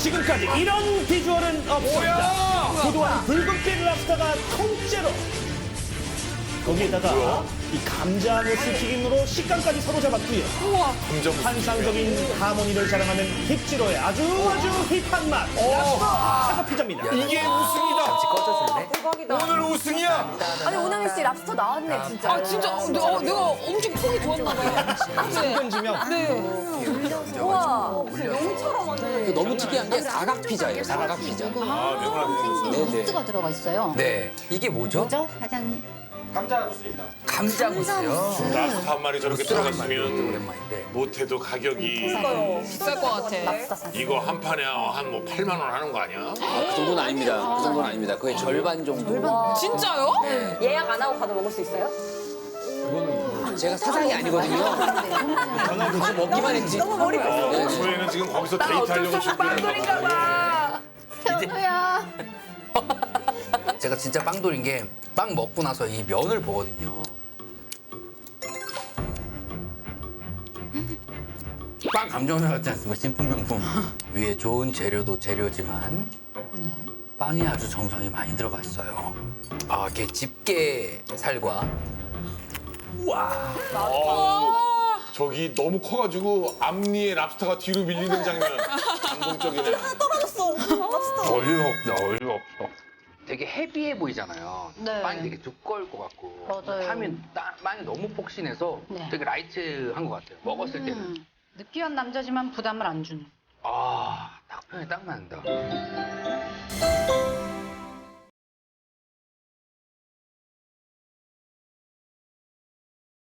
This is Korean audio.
지금까지 이런 비주얼은 없었다. 그동안 붉은빛 랍스타가 통째로. 거기에다가 이 감자 무스 튀김으로 식감까지 사로잡았고요. 환상적인 하모니를 자랑하는 힙지로의 아주 아주 힙한 맛. 랍스타 사과 피자입니다. 이게 우승이다. 대박이다. 오늘 우승이야. 아니 오나미 씨 랍스터 나왔네 진짜. 아 진짜 어, 내가, 내가 엄청 속이 좋았나 봐요. 상견지명. 네. 우와. 그 너무 특이한 게 사각 피자예요. 사각 피자. 아, 명란해. 네네. 소스가 들어가 있어요. 네. 이게 뭐죠? 뭐죠, 사장님? 감자 무스요. 랍스터 한 마리 저렇게 들어갔으면 오랜만인데. 못해도 가격이 비쌀 것 같아. 랍스터 사서. 이거 한 판에 한 뭐 8만 원 하는 거 아니야? 그 정도는 아닙니다. 그 정도는 아닙니다. 거의 절반 정도. 진짜요? 예약 안 하고 가도 먹을 수 있어요? 제가 사장이 아니거든요. 저는 그냥 먹기만 했지. 너무 머리 네네. 저희는 지금 거기서 데이트하려고 하는 거야. 현우야. 제가 진짜 빵돌인 게 빵 먹고 나서 이 면을 보거든요. 빵 감정사 같지 않습니까? 신품명품. 위에 좋은 재료도 재료지만 빵이 아주 정성이 많이 들어가 있어요. 아, 이렇게 집게 살과 어우, 저기 너무 커가지고 앞니에 랍스터가 뒤로 밀리는 장면 감동적이네. 떨어졌어. 랍스터. 어이가 없다, 어이가 없어. 되게 헤비해 보이잖아요. 네. 빵이 되게 두꺼울 것 같고. 맞아요. 하면 따- 빵이 너무 폭신해서 네. 되게 라이트한 것 같아요. 먹었을 때는. 음, 느끼한 남자지만 부담을 안 주는. 아, 딱 표현이 딱 맞는다.